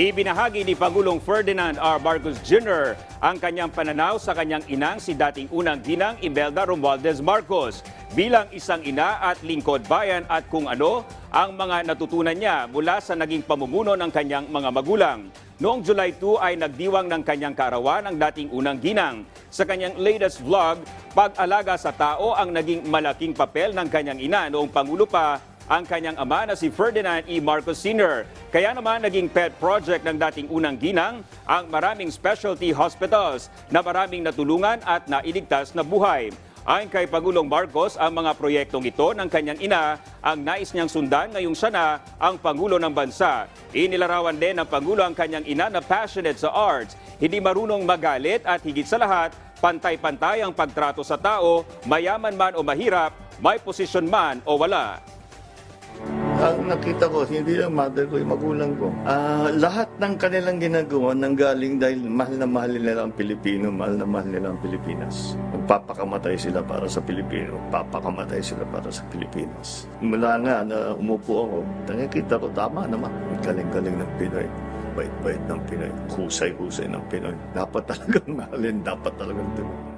Ibinahagi ni Pangulong Ferdinand R. Marcos Jr. ang kanyang pananaw sa kanyang inang si dating unang ginang Imelda Romualdez Marcos bilang isang ina at lingkod bayan at kung ano ang mga natutunan niya mula sa naging pamumuno ng kanyang mga magulang. Noong July 2 ay nagdiwang ng kanyang karawan ang dating unang ginang. Sa kanyang latest vlog, pag-alaga sa tao ang naging malaking papel ng kanyang ina noong Pangulo pa ang kanyang ama na si Ferdinand E. Marcos Sr. Kaya naman naging pet project ng dating unang ginang ang maraming specialty hospitals na maraming natulungan at nailigtas na buhay. Ayon kay Pangulong Marcos, ang mga proyektong ito ng kanyang ina ang nais niyang sundan ngayong siya na ang Pangulo ng Bansa. Inilarawan din ng Pangulo ang kanyang ina na passionate sa arts, hindi marunong magalit at higit sa lahat, pantay-pantay ang pagtrato sa tao, mayaman man o mahirap, may posisyon man o wala. Ang nakita ko, hindi lang mother ko, yung magulang ko. Ah, lahat ng kanilang ginagawa nanggaling dahil mahal na mahal nila ang Pilipino, mahal na mahal nila ang Pilipinas. Magpapakamatay sila para sa Pilipino, papakamatay sila para sa Pilipinas. Mula nga na umupo ako, nakikita ko, tama naman. Galing-galing ng Pinoy. Bait-bait ng Pinoy. Husay-husay ng Pinoy. Dapat talagang mahalin, dapat talagang Pinoy.